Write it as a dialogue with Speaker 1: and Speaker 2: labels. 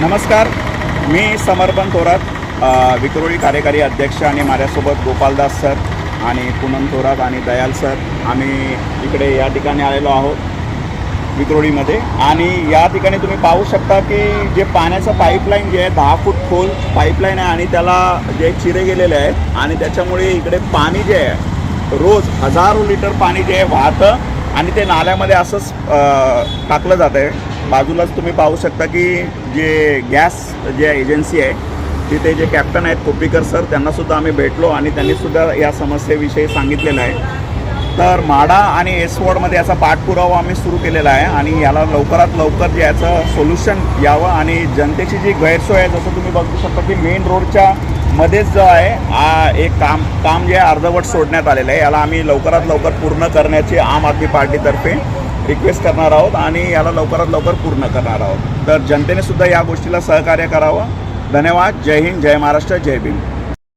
Speaker 1: नमस्कार. मी समर्पण थोरात विक्रोळी कार्यकारी अध्यक्ष आणि माझ्यासोबत गोपालदास सर आणि पूनम थोरात आणि दयाल सर. आम्ही इकडे या ठिकाणी आलेलो आहोत विक्रोळीमध्ये. आणि या ठिकाणी तुम्ही पाहू शकता की जे पाण्याचं पाईपलाईन जे आहे दहा फूट खोल पाईपलाईन आहे आणि त्याला जे चिरे गेलेले आहेत आणि त्याच्यामुळे इकडे पाणी जे आहे रोज हजारो लिटर पाणी जे आहे वाहतं आणि ते नाल्यामध्ये असंच टाकलं जातं आहे बाजूलाच तुम्ही पाहू शकता की जे गॅस जे एजन्सी आहे तिथे जे कॅप्टन आहेत कोपीकर सर त्यांनासुद्धा आम्ही भेटलो आणि त्यांनीसुद्धा या समस्येविषयी सांगितलेलं आहे. तर माडा आणि एस वॉर्डमध्ये याचा पाठपुरावा आम्ही सुरू केलेला आहे आणि याला लवकरात लवकर जे याचं सोल्युशन यावं आणि जनतेची जी गैरसोय आहे जसं तुम्ही बघू शकता की मेन रोडच्या मध्येच जो आहे एक काम काम जे अर्धवट सोडण्यात आलेलं आहे. याला आम्ही लवकरात लवकर पूर्ण करण्याची आम आदमी पार्टीतर्फे रिक्वेस्ट करणार आहोत आणि याला लवकरात लवकर पूर्ण करणार आहोत. तर जनतेने सुद्धा या गोष्टीला सहकार्य करावं. धन्यवाद. जय हिंद. जय महाराष्ट्र. जय भीम.